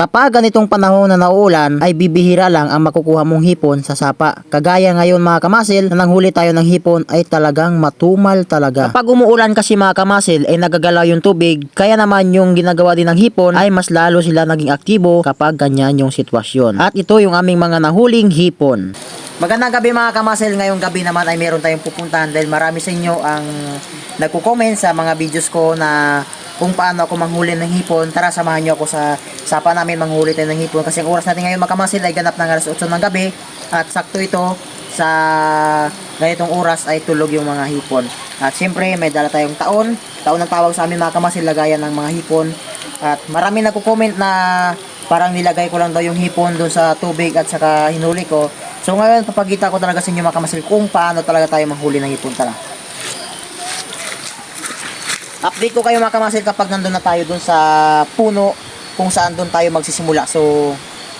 Kapag ganitong panahon na nauulan ay bibihira lang ang makukuha mong hipon sa sapa. Kagaya ngayon mga kamasil na nanghuli tayo ng hipon ay talagang matumal talaga. Kapag umuulan kasi mga kamasil ay nagagalaw yung tubig kaya naman yung ginagawa din ng hipon ay mas lalo sila naging aktibo kapag ganyan yung sitwasyon. At ito yung aming mga nahuling hipon. Magandang gabi mga kamasil. Ngayong gabi naman ay meron tayong pupuntahan dahil marami sa inyo ang nagko-comment sa mga videos ko na kung paano ako manghuli ng hipon. Tara, samahan nyo ako sa sapa namin manghuli tayo ng hipon. Kasi ang oras natin ngayon mga kamasil ay ganap ng alas 8 ng gabi. At sakto ito sa ganitong oras ay tulog yung mga hipon. At siyempre may dala tayong taon. Taon ng tawag sa amin mga kamasil, lagayan ng mga hipon. At marami nagko-comment na parang nilagay ko lang daw yung hipon doon sa tubig at saka hinuli ko. So ngayon papagita ko talaga sa inyo mga kamasil kung paano talaga tayo manghuli ng hipon tara. Update ko kayo mga kamasil kapag nandun na tayo doon sa puno kung saan doon tayo magsisimula. So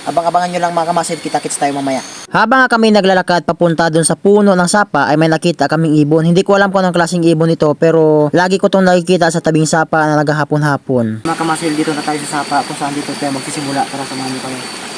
abang-abangan nyo lang mga kamasil, kita-kits tayo mamaya. Habang kami naglalakad papunta doon sa puno ng sapa ay may nakita kaming ibon. Hindi ko alam kung anong klaseng ibon ito pero lagi ko itong nakikita sa tabing sapa na naghahapon-hapon. Mga kamasil, dito na tayo sa sapa kung saan dito tayo magsisimula. Tara samahan nyo kayo.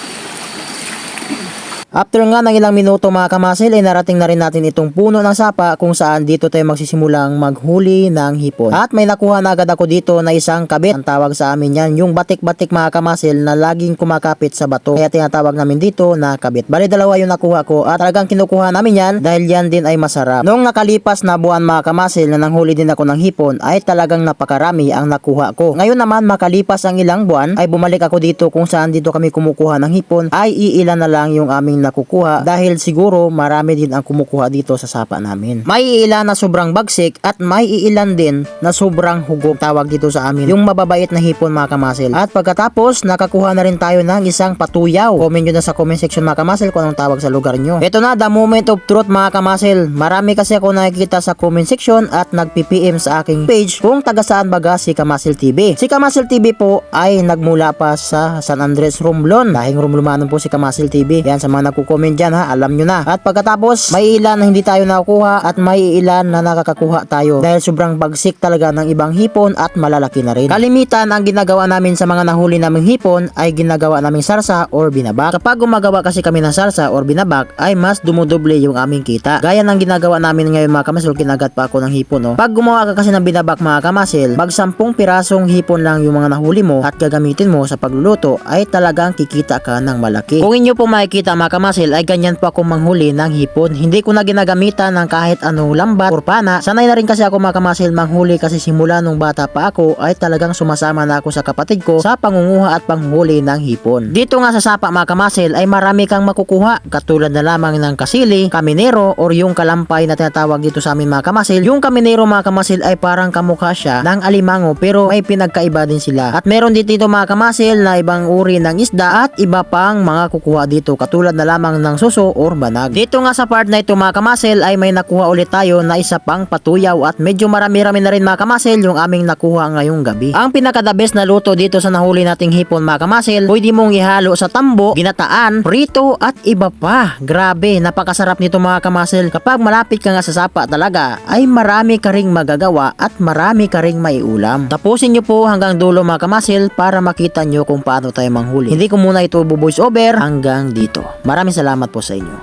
After nga ng ilang minuto mga kamasil ay narating na rin natin itong puno ng sapa kung saan dito tayo magsisimulang maghuli ng hipon. At may nakuha na agad ako dito na isang kabit. Ang tawag sa amin yan yung batik-batik mga kamasil na laging kumakapit sa bato. Kaya tinatawag namin dito na kabit. Bali dalawa yung nakuha ko at talagang kinukuha namin yan dahil yan din ay masarap. Noong nakalipas na buwan mga kamasil na nanghuli din ako ng hipon ay talagang napakarami ang nakuha ko. Ngayon naman makalipas ang ilang buwan ay bumalik ako dito kung saan dito kami kumukuha ng hipon ay iilan na lang yung aming nakukuha dahil siguro marami din ang kumukuha dito sa sapa namin. May ilan na sobrang bagsik at may iilan din na sobrang hugog tawag dito sa amin. Yung mababait na hipon mga kamasil. At pagkatapos nakakuha na rin tayo ng isang patuyaw. Comment nyo na sa comment section mga kamasil kung anong tawag sa lugar nyo. Ito na the moment of truth mga kamasil. Marami kasi ako nakikita sa comment section at nag-PPM sa aking page kung taga saan baga si Kamasil TV. Si Kamasil TV po ay nagmula pa sa San Andres Romblon. Dahil Romblumano po si Kamasil TV. Yan sa mga nagko-comment dyan ha, alam nyo na. At pagkatapos, may ilan na hindi tayo nakukuha at may ilan na nakakakuha tayo. Dahil sobrang bagsik talaga ng ibang hipon at malalaki na rin. Kalimitan ang ginagawa namin sa mga nahuli naming hipon ay ginagawa naming sarsa or binabak. Kapag gumagawa kasi kami ng sarsa or binabak ay mas dumudoble yung aming kita. Gaya ng ginagawa namin ngayon mga kamasil, kinagat pa ako ng hipon. No? Pag gumawa ka kasi ng binabak mga kamasil, mag 10 pirasong hipon lang yung mga nahuli mo at gagamitin mo sa pagluluto ay talagang kikita ka ng malaki. Kung inyo po makikita mga kamasil ay ganyan po ako manghuli ng hipon. Hindi ko na ginagamitan ng kahit anong lambat or pana. Sanay na rin kasi ako mga manghuli kasi simula nung bata pa ako ay talagang sumasama na ako sa kapatid ko sa pangunguha at panghuli ng hipon. Dito nga sa sapa mga ay marami kang makukuha katulad na lamang ng kasili, kaminero or yung kalampay na tinatawag dito sa amin mga. Yung kaminero mga ay parang kamukha siya ng alimango pero may pinagkaiba din sila. At meron dito mga kamasil na ibang uri ng isda at iba pang mga kukuha dito katulad na lamang ng suso or banag. Dito nga sa part na ito mga kamasil ay may nakuha ulit tayo na isa pang patuyaw at medyo marami-rami na rin mga kamasil yung aming nakuha ngayong gabi. Ang pinaka the best na luto dito sa nahuli nating hipon mga kamasil, pwede mong ihalo sa tambo, ginataan, prito at iba pa. Grabe, napakasarap nito mga kamasil. Kapag malapit ka nga sa sapa talaga, ay marami ka ring magagawa at marami ka ring maiulam. Tapusin nyo po hanggang dulo mga kamasil para makita nyo kung paano tayo manghuli. Hindi ko muna ito buvoice over hanggang dito. Maraming salamat po sa inyo.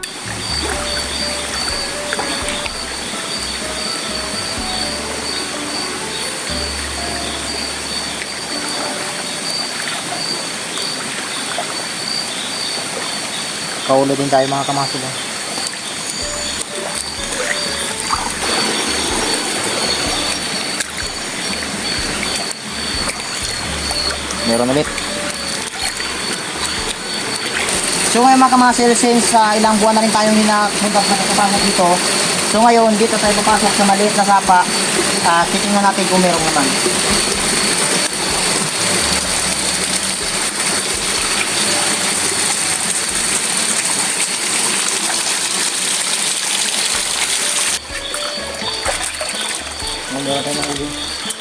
Kaulo din tayo mga kamasil. eh. Meron ulit. So ngayon mga kamasil, since uh, ilang buwan na rin tayong hinapunta sa kapasok dito, so ngayon dito tayo papasok sa maliit na sapa, uh, titingnan natin kung meron naman. Meron tayo ulo.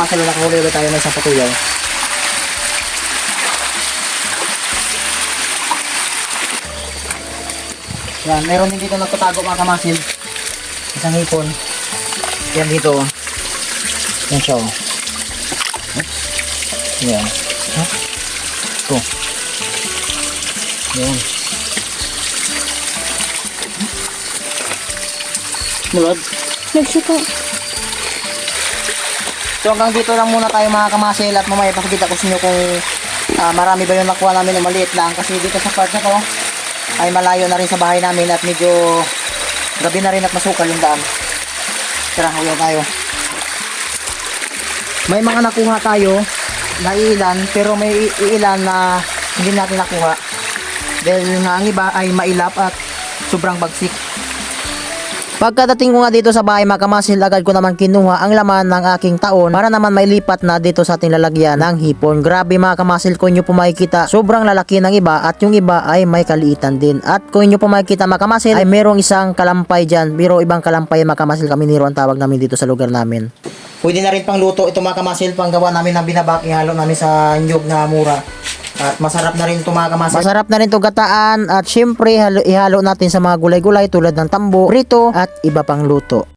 Tama sa lula, tayo ng isang patuyaw. Yan, meron din dito nagtatago mga kamasil. Isang hipon. Yan dito. Yan siya. Oh. Oops. Yan. Ha? Ito. Yan. Mulad. Nagsita. Nagsita. Oh. So hanggang dito lang muna tayo mga kamasil at mamaya pakikita ko sa inyo kung ah, marami ba yung nakuha namin o maliit lang kasi dito sa part na to ay malayo na rin sa bahay namin at medyo gabi na rin at masukal yung daan. Tara, huyaw tayo. May mga nakuha tayo na ilan pero may ilan na hindi natin nakuha dahil nga ang iba ay mailap at sobrang bagsik. Pagkadating ko nga dito sa bahay mga kamasil, agad ko naman kinuha ang laman ng aking taon para naman may lipat na dito sa ating lalagyan ng hipon. Grabe mga kamasil, kung nyo po makikita, sobrang lalaki ng iba at yung iba ay may kaliitan din. At kung nyo po makikita mga ay merong isang kalampay dyan, pero ibang kalampay mga kamasil kami niro ang tawag namin dito sa lugar namin. Pwede na rin pang luto ito mga kamasil, pang gawa namin ng binabaki halo namin sa nyug na mura. At masarap na rin kamasil. Masarap na rin ito gataan at syempre halo, ihalo natin sa mga gulay-gulay tulad ng tambo, prito at iba pang luto.